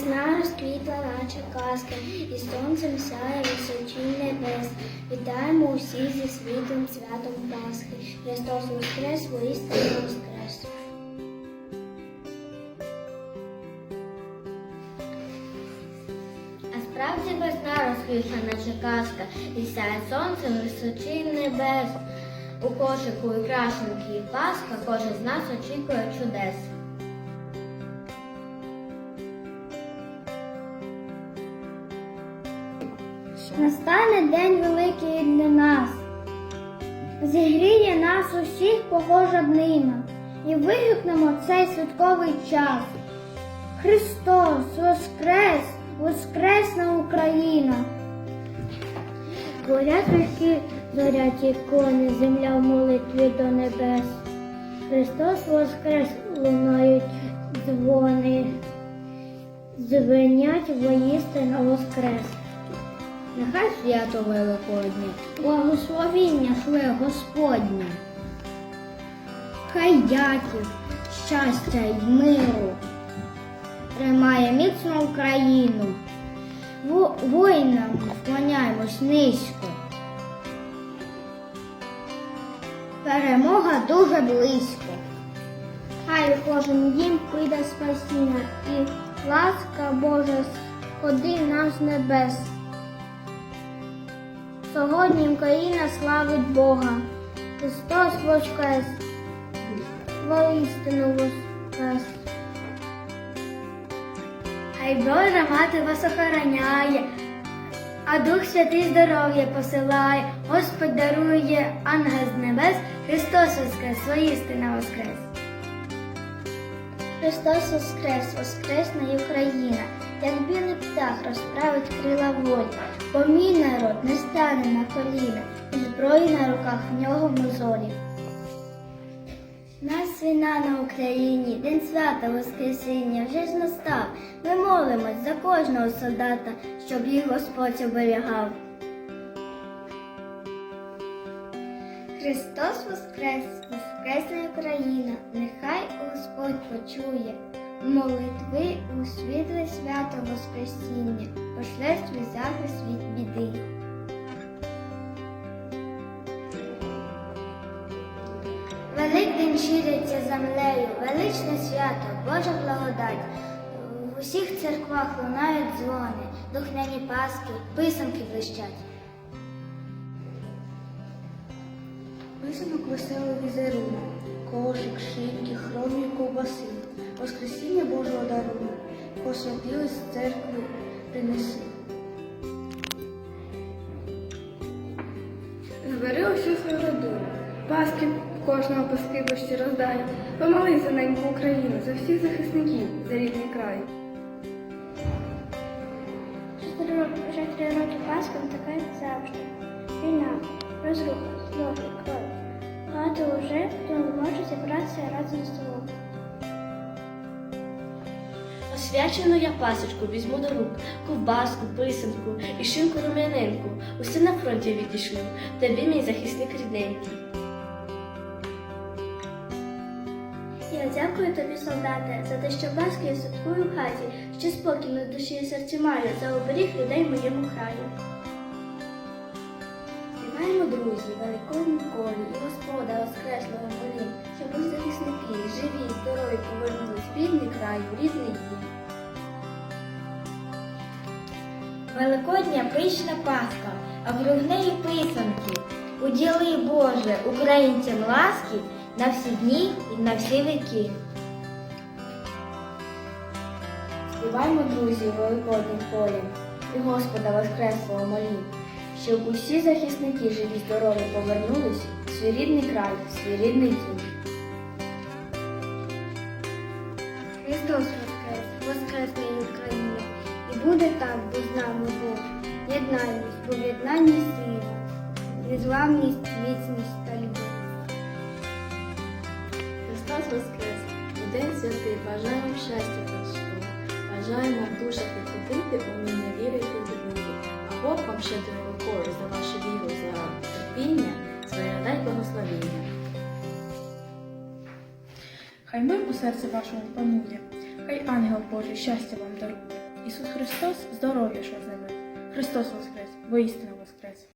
Весна розквітла, наче казка, і сонцем сяє височінь небес. Вітаємо усіх зі світлим святом Пасхи. Христос воскрес, воістину воскрес. А справді весна розквітла, наче казка, і сяє сонцем височінь небес. У кошику і крашенки і паска, кожен з нас очікує чудес. Настане день великий для нас, зігріє нас усіх погожа днина, і вигукнемо цей святковий час. Христос Воскрес, Воскресна Україна! Горять ріки, зорять ікони, земля в молитві до небес. Христос Воскрес лунають дзвони, звенять воїстину Воскрес. Нехай свято Великоднє, благословіння шле Господнє. Хай дяків, щастя й миру тримає міцно Україну. Воїнам вклоняємось низько. Перемога дуже близько. Хай кожен дім прийде спасіння і ласка Божа сходи нам з небес. Сьогодні Україна славить Бога. Христос Воскрес, воістину Воскрес. Хай Божа мати вас охороняє, а Дух Святий здоров'я посилає, Господь дарує ангел з небес, Христос Воскрес, воістина Воскрес. Христос Воскрес, Воскресна Україна, як білий птах розправить крила волі, бо мій народ не стане на коліна, і зброї на руках в нього мозолі. Нас війна на Україні, день свята Воскресіння вже ж настав. Ми молимось за кожного солдата, щоб їх Господь оберігав. Христос Воскрес, Воскресна Україна, нехай Господь почує молитви у світле свято Воскресіння, пошле свій захист від біди. Великдень шириться землею, величне свято, Божа благодать. В усіх церквах лунають дзвони, духняні паски, писанки блищать. Писанок веселий візерунок, кошик, шинки, хромі ковбаси, Воскресіння Божого дарунок, посвятились з церкви принеси. Збери усю свою родину, паски кожного по скибочці роздай, помолись за неньку Україну, за всіх захисників, за рідний край. Три роки, вже три роки Пасхом така завжди. Війна, розруха, злоби, кров. Багато уже, хто не може зібратися разом з столом. Освячену я пасочку візьму до рук, ковбаску, писанку і шинку рум'яненьку. Усе на фронті відійшло, тобі мій захисник рідненький. Я дякую тобі, солдате, за те, що Пасхи я святкую в хаті, що спокій на душі і серці маю, за оберіг людей в моєму краю. Співаємо, друзі, великодні колі і Господа Воскреслого молі, щоб усі захисники, живі, здорові повернулись в рідний край, у рідний дім. Великодня пишна Пасха, а в неї писанки. Уділи Боже українцям ласки на всі дні і на всі віки. Співаймо, друзі, великодним полем і Господа Воскреслого молі, щоб усі захисники живі здорові повернулись в свій рідний край, в свій рідний дім. Христос Воскрес, Воскресне Україна, і буде так, бо з нами Бог. Єднаймось, бо в єднанні сила, незламність, міцність та любов. Христос Воскрес! У день святий бажаємо щастя простого, бажаємо в душах відкупити, уміння вірити і любити. А Бог вам щедрою Хай мир у серці вашому панує, хай ангел Божий щастя вам дарує. Ісус Христос, здоров'я, що з ними. Христос Воскрес, воістину Воскрес!